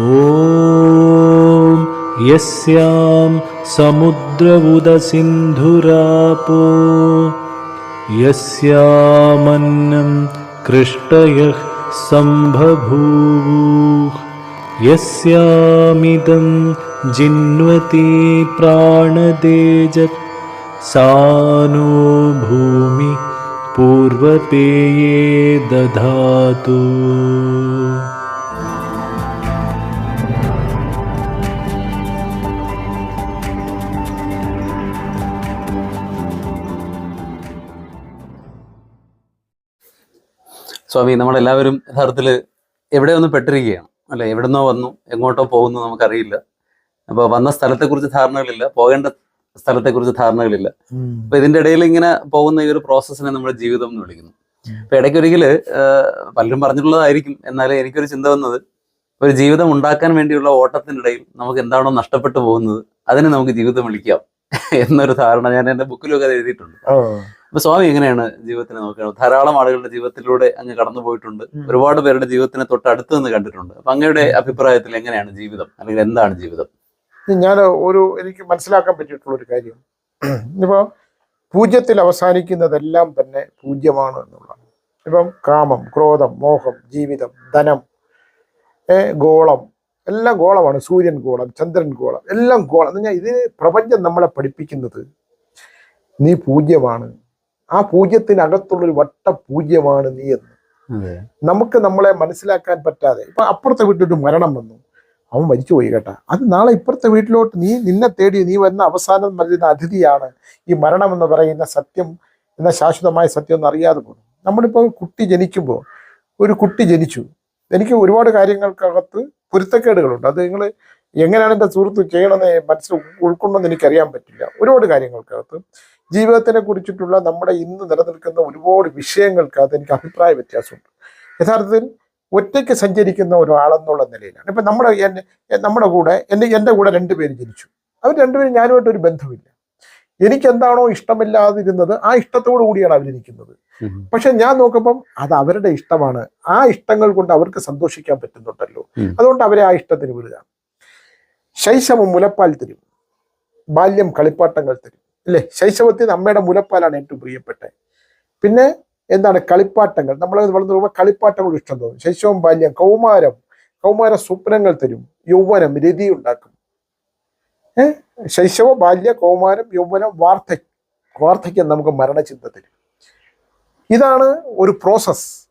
ॐ यस्यां समुद्रवुदसिन्धुरापो यस्यामन्नं कृष्टयः सम्बभूवुः यस्यामिदं जिन्वति प्राणदेजत् सा नो भूमि पूर्वपेये दधातु സ്വാമി നമ്മളെല്ലാവരും യഥാർത്ഥത്തിൽ എവിടെ ഒന്ന് പെട്ടിരിക്കുകയാണ്. അല്ലെ എവിടുന്നോ വന്നു എങ്ങോട്ടോ പോകുന്നു നമുക്കറിയില്ല. അപ്പോൾ വന്ന സ്ഥലത്തെക്കുറിച്ച് ധാരണകളില്ല പോകേണ്ട സ്ഥലത്തെക്കുറിച്ച് ധാരണകളില്ല. അപ്പൊ ഇതിന്റെ ഇടയിൽ ഇങ്ങനെ പോകുന്ന ഈ ഒരു പ്രോസസ്സിനെ നമ്മുടെ ജീവിതം എന്ന് വിളിക്കുന്നു. അപ്പൊ ഇടയ്ക്കൊരിക്കൽ പലരും പറഞ്ഞിട്ടുള്ളതായിരിക്കും. എന്നാലും എനിക്കൊരു ചിന്ത വന്നത് ഒരു ജീവിതം ഉണ്ടാക്കാൻ വേണ്ടിയുള്ള ഓട്ടത്തിനിടയിൽ നമുക്ക് എന്താണോ നഷ്ടപ്പെട്ടു പോകുന്നത് അതിനെ നമുക്ക് ജീവിതം വിളിക്കാം എന്നൊരു ധാരണ ഞാൻ എന്റെ ബുക്കിലൊക്കെ എഴുതിയിട്ടുണ്ട്. അപ്പൊ സ്വാമി എങ്ങനെയാണ് ജീവിതത്തിനെ നോക്കുന്നത് ധാരാളം ആളുകളുടെ ജീവിതത്തിലൂടെ അങ്ങ് കടന്നു പോയിട്ടുണ്ട്. ഒരുപാട് പേരുടെ ജീവിതത്തിനെ തൊട്ട് അടുത്ത് നിന്ന് കണ്ടിട്ടുണ്ട്. അപ്പൊ അങ്ങയുടെ അഭിപ്രായത്തിൽ എങ്ങനെയാണ് ജീവിതം? അല്ലെങ്കിൽ എന്താണ് ജീവിതം? ഞാൻ ഒരു എനിക്ക് മനസ്സിലാക്കാൻ പറ്റിയിട്ടുള്ള ഒരു കാര്യം. ഇപ്പൊ പൂജ്യത്തിൽ അവസാനിക്കുന്നതെല്ലാം തന്നെ പൂജ്യമാണ് എന്നുള്ളതാണ്. ഇപ്പം കാമം ക്രോധം മോഹം ജീവിതം ധനം ഗോളം. എല്ലാം ഗോളമാണ്. സൂര്യൻ ഗോളം ചന്ദ്രൻ ഗോളം. എല്ലാം ഗോളം. എന്ന് പറഞ്ഞാൽ ഇത് പ്രപഞ്ചം നമ്മളെ പഠിപ്പിക്കുന്നത് നീ പൂജ്യമാണ്. ആ പൂജ്യത്തിനകത്തുള്ളൊരു വട്ട പൂജ്യമാണ് നീ എന്ന്. നമുക്ക് നമ്മളെ മനസ്സിലാക്കാൻ പറ്റാതെ. ഇപ്പൊ അപ്പുറത്തെ വീട്ടിലൊരു മരണം വന്നു. അവൻ മരിച്ചുപോയി കേട്ടാ. അത് നാളെ ഇപ്പുറത്തെ വീട്ടിലോട്ട് നീ നിന്നെ തേടി നീ വന്ന അവസാനം വരുന്ന അതിഥിയാണ് ഈ മരണം എന്ന് പറയുന്ന സത്യം എന്ന ശാശ്വതമായ സത്യം ഒന്നും അറിയാതെ പോകും നമ്മളിപ്പോൾ കുട്ടി ജനിക്കുമ്പോൾ ഒരു കുട്ടി ജനിച്ചു. എനിക്ക് ഒരുപാട് കാര്യങ്ങൾക്കകത്ത് പൊരുത്തക്കേടുകളുണ്ട്. അത് നിങ്ങൾ എങ്ങനെയാണ് എന്റെ സുഹൃത്ത് ചെയ്യണമെന്ന് മനസ്സിൽ ഉൾക്കൊണ്ടെന്ന് എനിക്കറിയാൻ പറ്റില്ല. ഒരുപാട് കാര്യങ്ങൾക്കകത്ത് ജീവിതത്തിനെ കുറിച്ചിട്ടുള്ള നമ്മുടെ ഇന്ന് നിലനിൽക്കുന്ന ഒരുപാട് വിഷയങ്ങൾക്കകത്ത് എനിക്ക് അഭിപ്രായ വ്യത്യാസമുണ്ട്. യഥാർത്ഥത്തിൽ ഒറ്റയ്ക്ക് സഞ്ചരിക്കുന്ന ഒരാളെന്നുള്ള നിലയിലാണ്. ഇപ്പം നമ്മുടെ നമ്മുടെ കൂടെ എന്റെ എന്റെ കൂടെ രണ്ടുപേര് ജനിച്ചു. അവർ രണ്ടുപേരും ഞാനുമായിട്ട് ഒരു ബന്ധമില്ല എനിക്ക് എന്താണോ ഇഷ്ടമില്ലാതിരുന്നത് ആ ഇഷ്ടത്തോടു കൂടിയാണ് അവരിരിക്കുന്നത്. പക്ഷെ ഞാൻ നോക്കുമ്പം അത് അവരുടെ ഇഷ്ടമാണ്. ആ ഇഷ്ടങ്ങൾ കൊണ്ട് അവർക്ക് സന്തോഷിക്കാൻ പറ്റുന്നുണ്ടല്ലോ. അതുകൊണ്ട് അവരെ ആ ഇഷ്ടത്തിന് വിടുക. ശൈശവം മുലപ്പാൽ തരും. ബാല്യം കളിപ്പാട്ടങ്ങൾ തരും. അല്ലേ? ശൈശവത്തിൽ അമ്മയുടെ മുലപ്പാലാണ് ഏറ്റവും പ്രിയപ്പെട്ടത്. പിന്നെ എന്താണ് കളിപ്പാട്ടങ്ങൾ? നമ്മൾ വളർന്നു വരുമ്പോൾ കളിപ്പാട്ടങ്ങൾ ഇഷ്ടം തോന്നും. ശൈശവം ബാല്യം കൗമാരം. കൗമാര സ്വപ്നങ്ങൾ തരും. യൗവനം രതി ഉണ്ടാക്കും. ഏഹ് ശൈശവ ബാല്യ കൗമാരം യൗവനം വാർദ്ധക്യം വാർദ്ധക്യം നമുക്ക് മരണചിന്ത തരും. ഇതാണ് ഒരു പ്രോസസ്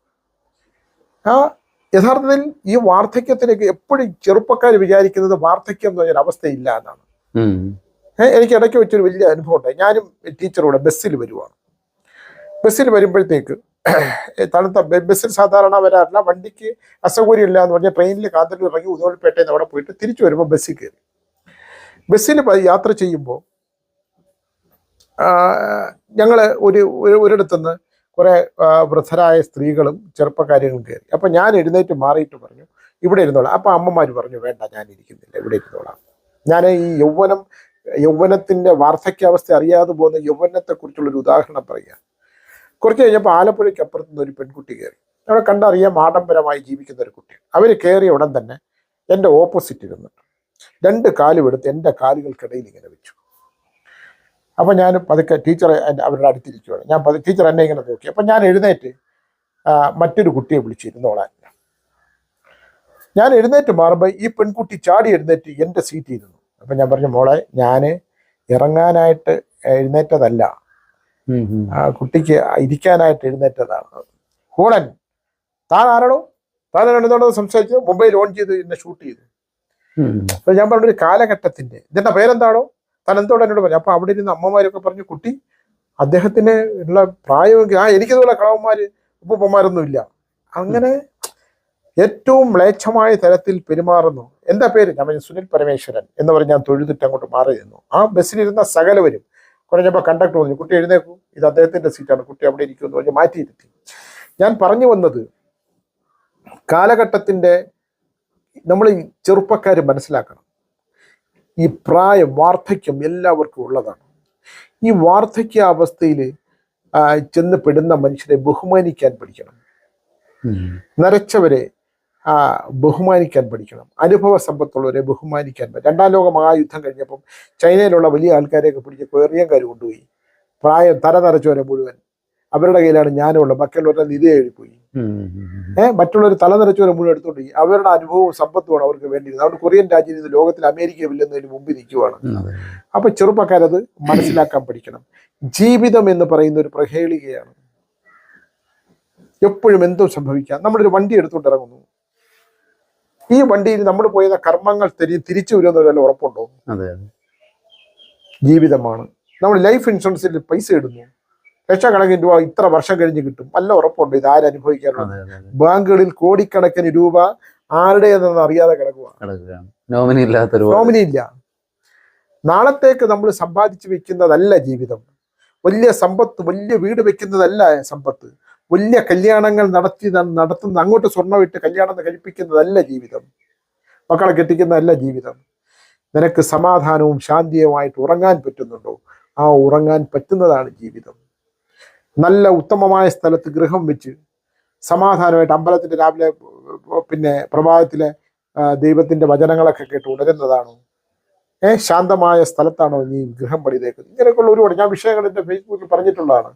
ആ യഥാർത്ഥത്തിൽ ഈ വാർദ്ധക്യത്തിലേക്ക് എപ്പോഴും ചെറുപ്പക്കാർ വിചാരിക്കുന്നത് വാർദ്ധക്യം എന്ന് പറഞ്ഞൊരു അവസ്ഥയില്ല എന്നാണ്. എനിക്ക് ഇടയ്ക്ക് വെച്ചൊരു വലിയ അനുഭവം ഉണ്ട് ഞാനും ടീച്ചറൂടെ ബസ്സിൽ വരുവാണ്. ബസ്സിൽ വരുമ്പോഴത്തേക്ക് തണുത്ത ബസ്സിൽ സാധാരണ വരാറില്ല. വണ്ടിക്ക് അസൗകര്യം ഇല്ല എന്ന് പറഞ്ഞാൽ ട്രെയിനിൽ കാന്തല്ലൂർ ഇറങ്ങി ഉദോൾപേട്ടയിൽ നിന്ന് അവിടെ പോയിട്ട് തിരിച്ചു വരുമ്പോൾ ബസ്സിൽ കയറി. ബസ്സിൽ യാത്ര ചെയ്യുമ്പോൾ ഞങ്ങൾ ഒരു- ഒരിടത്തുനിന്ന് കുറെ വൃദ്ധരായ സ്ത്രീകളും ചെറുപ്പക്കാരികളും കയറി. അപ്പം ഞാൻ എഴുന്നേറ്റ് മാറിയിട്ട് പറഞ്ഞു ഇവിടെ ഇരുന്നോളാം. അപ്പം അമ്മമാർ പറഞ്ഞു വേണ്ട ഞാൻ ഇരിക്കുന്നില്ല ഇവിടെ ഇരുന്നോളാം. ഞാൻ ഈ യൗവനം യൗവനത്തിന്റെ വാർദ്ധക്യാവസ്ഥ അറിയാതെ പോകുന്ന യൗവനത്തെ കുറിച്ചുള്ളൊരു ഉദാഹരണം പറയുക കുറച്ച് കഴിഞ്ഞപ്പോൾ ആലപ്പുഴയ്ക്ക് അപ്പുറത്തുനിന്ന് ഒരു പെൺകുട്ടി കയറി. അവിടെ കണ്ടറിയാം ആഡംബരമായി ജീവിക്കുന്ന ഒരു കുട്ടി. അവർ കയറിയ ഉടൻ തന്നെ എന്റെ ഓപ്പോസിറ്റ് ഇരുന്നിട്ട് രണ്ട് കാലും എടുത്ത് എന്റെ കാലുകൾക്കിടയിൽ ഇങ്ങനെ വെച്ചു. അപ്പം ഞാൻ പതുക്കെ ടീച്ചറെ എന്റെ അവരുടെ അടുത്തിരിക്കുകയാണ് ഞാൻ പതു ടീച്ചർ എന്നെ ഇങ്ങനെ നോക്കി. അപ്പം ഞാൻ എഴുന്നേറ്റ് മറ്റൊരു കുട്ടിയെ വിളിച്ചിരുന്നോളാൻ ഞാൻ എഴുന്നേറ്റ് മാറുമ്പോൾ ഈ പെൺകുട്ടി ചാടി എഴുന്നേറ്റ് എന്റെ സീറ്റിൽ ഇരുന്നു. അപ്പം ഞാൻ പറഞ്ഞു മോളെ ഞാൻ ഇറങ്ങാനായിട്ട് എഴുന്നേറ്റതല്ല. ആ കുട്ടിക്ക് ഇരിക്കാനായിട്ട് എഴുന്നേറ്റതാണ്. ഹൂളൻ താൻ ആരാണോ താൻ എന്നോട് സംസാരിച്ചത്? മുംബൈ ലോൺ ചെയ്ത് എന്നെ ഷൂട്ട് ചെയ്തു. അപ്പം ഞാൻ പറഞ്ഞൊരു കാലഘട്ടത്തിന്റെ ഇതിന്റെ പേരെന്താണോ താൻ എന്തോടെ എന്നോട് പറഞ്ഞു അപ്പൊ അവിടെ ഇരുന്ന് അമ്മമാരൊക്കെ പറഞ്ഞു കുട്ടി അദ്ദേഹത്തിന് ഉള്ള പ്രായമെങ്കിൽ ആ എനിക്കിതുപോലെ കളവന്മാര് ഉപ്പുപ്പന്മാരൊന്നും ഇല്ല അങ്ങനെ ഏറ്റവും മ്ലേച്ഛമായ തരത്തിൽ പെരുമാറുന്നു. എന്താ പേര്? ഞാൻ പറഞ്ഞു സുനിൽ പരമേശ്വരൻ എന്ന് പറഞ്ഞ് ഞാൻ തൊഴുതിട്ട് അങ്ങോട്ട് മാറി നിന്നു. ആ ബസ്സിലിരുന്ന സകലവരും കുറഞ്ഞപ്പോൾ കണ്ടക്ടർ പറഞ്ഞു കുട്ടി എഴുന്നേക്കും ഇത് അദ്ദേഹത്തിന്റെ സീറ്റാണ്. കുട്ടി അവിടെ ഇരിക്കും എന്ന് പറഞ്ഞ് മാറ്റിയിരുത്തി. ഞാൻ പറഞ്ഞു വന്നത് കാലഘട്ടത്തിന്റെ നമ്മൾ ചെറുപ്പക്കാർ മനസ്സിലാക്കണം. ഈ പ്രായം വാർദ്ധക്യം എല്ലാവർക്കും ഉള്ളതാണ്. ഈ വാർദ്ധക്യാവസ്ഥയിൽ ചെന്ന് പെടുന്ന മനുഷ്യരെ ബഹുമാനിക്കാൻ പഠിക്കണം. നരച്ചവരെ ബഹുമാനിക്കാൻ പഠിക്കണം. അനുഭവ സമ്പത്തുള്ളവരെ ബഹുമാനിക്കാൻ രണ്ടാം ലോക മഹായുദ്ധം കഴിഞ്ഞപ്പം ചൈനയിലുള്ള വലിയ ആൾക്കാരെയൊക്കെ പിടിച്ച് കൊറിയൻകാർ കൊണ്ടുപോയി. പ്രായം തല നിറച്ചവരെ മുഴുവൻ. അവരുടെ കയ്യിലാണ് ഞാനുള്ള മക്കളുടെ നിധി എഴുതിപ്പോയി. ഏഹ് മറ്റുള്ളവർ തലനിരച്ചവരെ മുഴുവൻ എടുത്തോണ്ട് അവരുടെ അനുഭവവും സമ്പത്തുമാണ് അവർക്ക് വേണ്ടിയിരുന്നത്. അതുകൊണ്ട് കൊറിയൻ രാജ്യം ഇത് ലോകത്തിൽ അമേരിക്കയില്ലെന്നതിന് മുമ്പിൽ നിൽക്കുവാണ്. അപ്പൊ ചെറുപ്പക്കാരത് മനസ്സിലാക്കാൻ പഠിക്കണം. ജീവിതം എന്ന് പറയുന്ന ഒരു പ്രഹേളികയാണ്. എപ്പോഴും എന്തും സംഭവിക്കാം. നമ്മളൊരു വണ്ടി എടുത്തുകൊണ്ട് ഇറങ്ങുന്നു. ഈ വണ്ടിയിൽ നമ്മൾ പോയ കർമ്മങ്ങൾ തിരി തിരിച്ചു വരുമെന്ന് വല്ല ഉറപ്പുണ്ടോ? ജീവിതമാണ്. നമ്മൾ ലൈഫ് ഇൻഷുറൻസിൽ പൈസ ഇടുന്നു. ലക്ഷക്കണക്കിന് രൂപ ഇത്ര വർഷം കഴിഞ്ഞ് കിട്ടും. നല്ല ഉറപ്പുണ്ട് ഇത് ആരനുഭവിക്കാനുള്ളത് ബാങ്കുകളിൽ കോടിക്കണക്കിന് രൂപ ആരുടേതെന്ന് അറിയാതെ കിടക്കുക കിടക്കുകയാണ്. നോമിനി ഇല്ലാത്തൊരു നോമിനി ഇല്ല. നാളത്തേക്ക് നമ്മൾ സമ്പാദിച്ചു വെക്കുന്നതല്ല ജീവിതം. വലിയ സമ്പത്ത് വലിയ വീട് വെക്കുന്നതല്ല സമ്പത്ത്. വലിയ കല്യാണങ്ങൾ നടത്തി നടത്തുന്ന അങ്ങോട്ട് സ്വർണം ഇട്ട് കല്യാണം കഴിപ്പിക്കുന്നതല്ല ജീവിതം. മക്കളെ കെട്ടിക്കുന്നതല്ല ജീവിതം. നിനക്ക് സമാധാനവും ശാന്തിയുമായിട്ട് ഉറങ്ങാൻ പറ്റുന്നുണ്ടോ? ആ ഉറങ്ങാൻ പറ്റുന്നതാണ് ജീവിതം. നല്ല ഉത്തമമായ സ്ഥലത്ത് ഗൃഹം വെച്ച് സമാധാനമായിട്ട് അമ്പലത്തിന്റെ രാവിലെ പിന്നെ പ്രഭാതത്തിലെ ദൈവത്തിന്റെ വചനങ്ങളൊക്കെ കേട്ട് ഉണരുന്നതാണോ? ഏ ശാന്തമായ സ്ഥലത്താണോ നീ ഗൃഹം പണിതേക്കുന്നത്? ഇങ്ങനെയൊക്കെയുള്ള ഒരുപാട് ഞാൻ വിഷയങ്ങൾ എന്റെ ഫേസ്ബുക്കിൽ പറഞ്ഞിട്ടുള്ളതാണ്.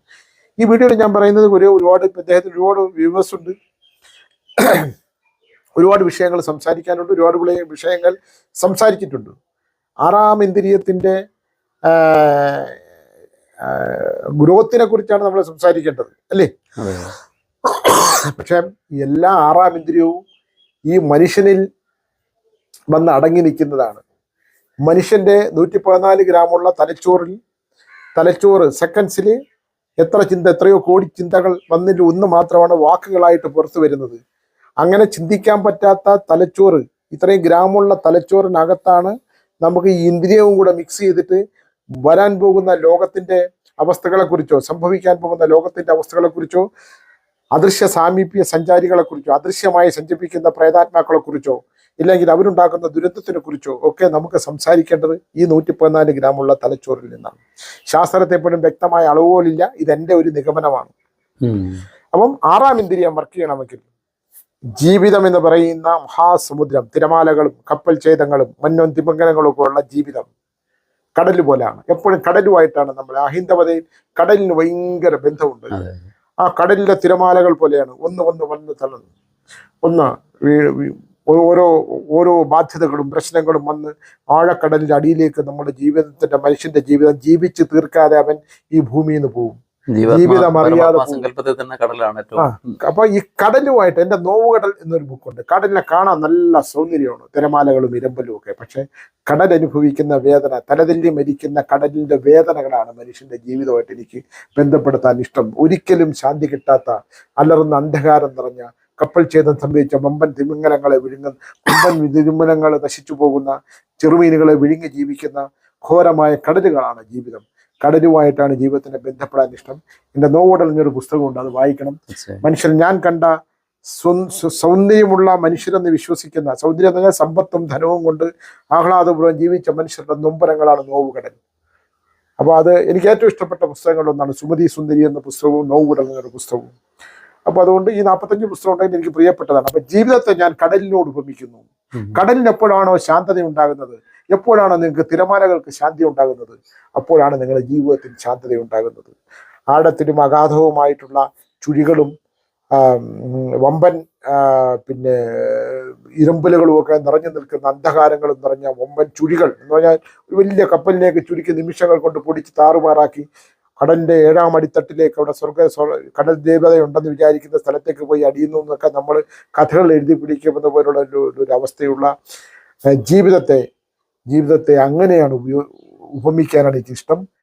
ഈ വീഡിയോയിൽ ഞാൻ പറയുന്നത് ഒരു ഒരുപാട് അദ്ദേഹത്തിന് ഒരുപാട് വ്യൂവേഴ്സ് ഉണ്ട്. ഒരുപാട് വിഷയങ്ങൾ സംസാരിക്കാനുണ്ട്. ഒരുപാട് വിഷയങ്ങൾ സംസാരിച്ചിട്ടുണ്ട്. ആറാം ഇന്ദ്രിയത്തിന്റെ ഗ്രോത്തിനെ കുറിച്ചാണ് നമ്മൾ സംസാരിക്കേണ്ടത് അല്ലേ? പക്ഷെ എല്ലാ ആറാം ഇന്ദ്രിയവും ഈ മനുഷ്യനിൽ വന്ന് അടങ്ങി നിൽക്കുന്നതാണ്. മനുഷ്യന്റെ നൂറ്റി പതിനാല് ഗ്രാമുള്ള തലച്ചോറിൽ തലച്ചോറ് സെക്കൻഡ്സിൽ എത്ര ചിന്ത എത്രയോ കോടി ചിന്തകൾ വന്നിട്ട് ഒന്ന് മാത്രമാണ് വാക്കുകളായിട്ട് പുറത്തു വരുന്നത്. അങ്ങനെ ചിന്തിക്കാൻ പറ്റാത്ത തലച്ചോറ് ഇത്രയും ഗ്രാമുള്ള തലച്ചോറിനകത്താണ് നമുക്ക് ഈ ഇന്ദ്രിയവും കൂടെ മിക്സ് ചെയ്തിട്ട് വരാൻ പോകുന്ന ലോകത്തിന്റെ അവസ്ഥകളെക്കുറിച്ചോ സംഭവിക്കാൻ പോകുന്ന ലോകത്തിന്റെ അവസ്ഥകളെക്കുറിച്ചോ അദൃശ്യ സാമീപ്യ സഞ്ചാരികളെക്കുറിച്ചോ അദൃശ്യമായി സഞ്ചരിപ്പിക്കുന്ന പ്രേതാത്മാക്കളെ കുറിച്ചോ ഇല്ലെങ്കിൽ അവരുണ്ടാക്കുന്ന ദുരന്തത്തിനെ കുറിച്ചോ ഒക്കെ നമുക്ക് സംസാരിക്കേണ്ടത് ഈ നൂറ്റി പതിനാല് ഗ്രാമുള്ള തലച്ചോറിൽ നിന്നാണ്. ശാസ്ത്രത്തെ എപ്പോഴും വ്യക്തമായ അളവുപോലില്ല ഇതെന്റെ ഒരു നിഗമനമാണ്. അപ്പം ആറാം ഇന്ദ്രിയം വർക്ക് ചെയ്യണമെങ്കിൽ ജീവിതം എന്ന് പറയുന്ന മഹാസമുദ്രം തിരമാലകളും കപ്പൽ ഛേദങ്ങളും മഞ്ഞും തിമങ്കലങ്ങളും ഒക്കെ ഉള്ള ജീവിതം കടൽ പോലെയാണ് എപ്പോഴും കടലുമായിട്ടാണ് നമ്മൾ അഹിന്ദവതയിൽ കടലിന് ഭയങ്കര ബന്ധമുണ്ട്. ആ കടലിലെ തിരമാലകൾ പോലെയാണ്. ഒന്ന് ഒന്ന് വന്ന് തള്ളുന്നു ഒന്ന് ഓരോ ഓരോ ബാധ്യതകളും പ്രശ്നങ്ങളും വന്ന് ആഴക്കടലിന്റെ അടിയിലേക്ക് നമ്മുടെ ജീവിതത്തിന്റെ മനുഷ്യന്റെ ജീവിതം ജീവിച്ച് തീർക്കാതെ അവൻ ഈ ഭൂമിയിൽ നിന്ന് പോകും. ജീവിതം അറിയാതെ പരമാത്മാ സങ്കല്പത്തിൽ തന്നെ കടലാണ് അപ്പൊ ഈ കടലുമായിട്ട് എന്റെ നോവുകടൽ എന്നൊരു ബുക്കുണ്ട്. കടലിനെ കാണാൻ നല്ല സൗന്ദര്യമാണ്. തിരമാലകളും ഇരമ്പലും ഒക്കെ. പക്ഷെ കടൽ അനുഭവിക്കുന്ന വേദന തലതെല്ലി മരിക്കുന്ന കടലിന്റെ വേദനകളാണ് മനുഷ്യന്റെ ജീവിതമായിട്ട് എനിക്ക് ബന്ധപ്പെടുത്താൻ ഇഷ്ടം. ഒരിക്കലും ശാന്തി കിട്ടാത്ത അലറുന്ന അന്ധകാരം നിറഞ്ഞ കപ്പൽ ഛേദം സംഭവിച്ച മമ്പൻ തിമിംഗലങ്ങളെ വിഴുങ്ങുന്ന വമ്പൻ തിരുമലങ്ങളെ നശിച്ചു പോകുന്ന ചെറുമീനുകളെ വിഴുങ്ങി ജീവിക്കുന്ന ഘോരമായ കടലുകളാണ് ജീവിതം. കടലുമായിട്ടാണ് ജീവിതത്തിനെ ബന്ധപ്പെടാൻ ഇഷ്ടം. എന്റെ നോവോടൽ എന്നൊരു പുസ്തകമുണ്ട് അത് വായിക്കണം. മനുഷ്യൻ ഞാൻ കണ്ട സൗന്ദര്യമുള്ള മനുഷ്യരെന്ന് വിശ്വസിക്കുന്ന സൗന്ദര്യം തന്നെ സമ്പത്തും ധനവും കൊണ്ട് ആഹ്ലാദപൂർവം ജീവിച്ച മനുഷ്യരുടെ നൊമ്പരങ്ങളാണ് നോവുകടൽ. അപ്പോൾ അത് എനിക്ക് ഏറ്റവും ഇഷ്ടപ്പെട്ട പുസ്തകങ്ങളിലൊന്നാണ് സുമതി സുന്ദരി എന്ന പുസ്തകവും നോവുകടൽ എന്നൊരു പുസ്തകവും. അപ്പോൾ അതുകൊണ്ട് ഈ നാൽപ്പത്തഞ്ച് പുസ്തകം ഉണ്ടെങ്കിൽ എനിക്ക് പ്രിയപ്പെട്ടതാണ്. അപ്പോൾ ജീവിതത്തെ ഞാൻ കടലിനോട് ഉപമിക്കുന്നു. കടലിനെപ്പോഴാണോ കടലിന് ശാന്തത ഉണ്ടാകുന്നത് എപ്പോഴാണോ നിങ്ങൾക്ക് തിരമാലകൾക്ക് ശാന്തി ഉണ്ടാകുന്നത്? അപ്പോഴാണ് നിങ്ങളുടെ ജീവിതത്തിൽ ശാന്തത ഉണ്ടാകുന്നത്. ആഴത്തിലും അഗാധവുമായിട്ടുള്ള ചുഴികളും വമ്പൻ പിന്നെ ഇരുമ്പലുകളും ഒക്കെ നിറഞ്ഞു നിൽക്കുന്ന അന്ധകാരങ്ങളും നിറഞ്ഞ വമ്പൻ ചുഴികൾ എന്ന് പറഞ്ഞാൽ ഒരു വലിയ കപ്പലിലേക്ക് ചുരുക്കി നിമിഷങ്ങൾ കൊണ്ട് പൊടിച്ച് താറുമാറാക്കി കടലിന്റെ ഏഴാം അടിത്തട്ടിലേക്ക് അവിടെ സ്വർഗ സ്വ- കടൽ ദേവതയുണ്ടെന്ന് വിചാരിക്കുന്ന സ്ഥലത്തേക്ക് പോയി അടിയുന്നു എന്നൊക്കെ നമ്മൾ കഥകൾ എഴുതി പിടിക്കുമെന്ന പോലുള്ള ഒരു ഒരു അവസ്ഥയുള്ള ജീവിതത്തെ ജീവിതത്തെ അങ്ങനെയാണ് ഉപയോ ഉപമിക്കാനാണ് എനിക്ക് ഇഷ്ടം